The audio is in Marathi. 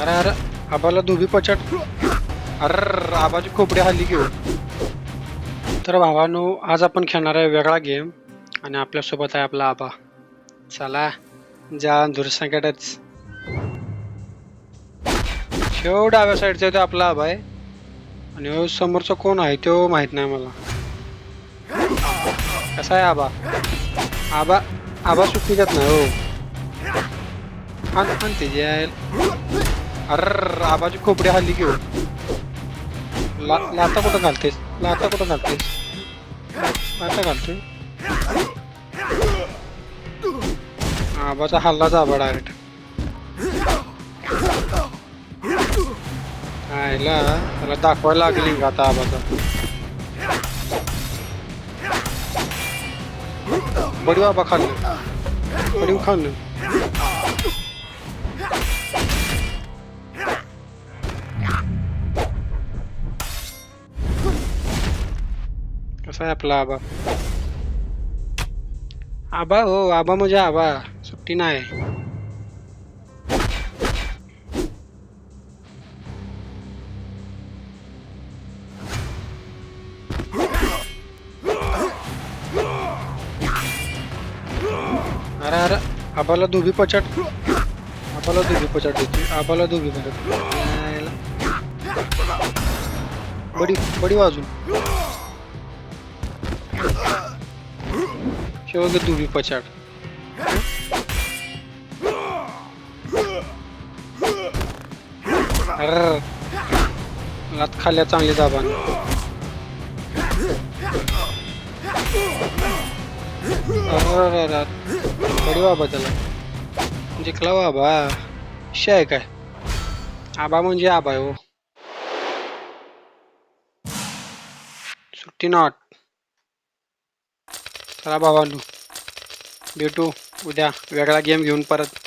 अरे अरे आबाला दोघी पचट अरे आबाची खोपडी हल्ली घेऊ तर भावानो आज आपण खेळणार आहे वेगळा गेम आणि आपल्यासोबत आहे आपला आबा. चला जा धुरसंकटच शेव डाव्या साईडचा तो आपला आबा आहे. आणि हो, समोरचा कोण आहे तो माहीत नाही मला. कसा आहे आबा? आबा आबा सुट्टी देत नाही हो. आणते जे आहे. अर आबाजी खोपडी हल्ली घेऊ ला लाता कुठं घालतेस? लाता कुठं घालतेस? लाता घालते आबाचा हल्लाच आबा डायरेक्ट आयला त्याला दाखवायला लागली आता आबाचा? बडी बाबा खाल्लं. बडी खाल्लं. कसा आहे आपला आबा आबा हो आबा म्हणजे आबा सुट्टी नाही अरे अरे आबाला धोबी पचट आबाला धोबी पचट देते आबाला धोबी पचट बडी बडी वाजून शेवगे धोबी पचट अरे लात खाल्ल्या चांगली दाबान बडी बाबा त्याला जिंकला बाबा विषय आहे काय आबा म्हणजे आबा आहे हो सुट्टी नॉट चला बाबांनो भेटू उद्या वेगळा गेम घेऊन परत.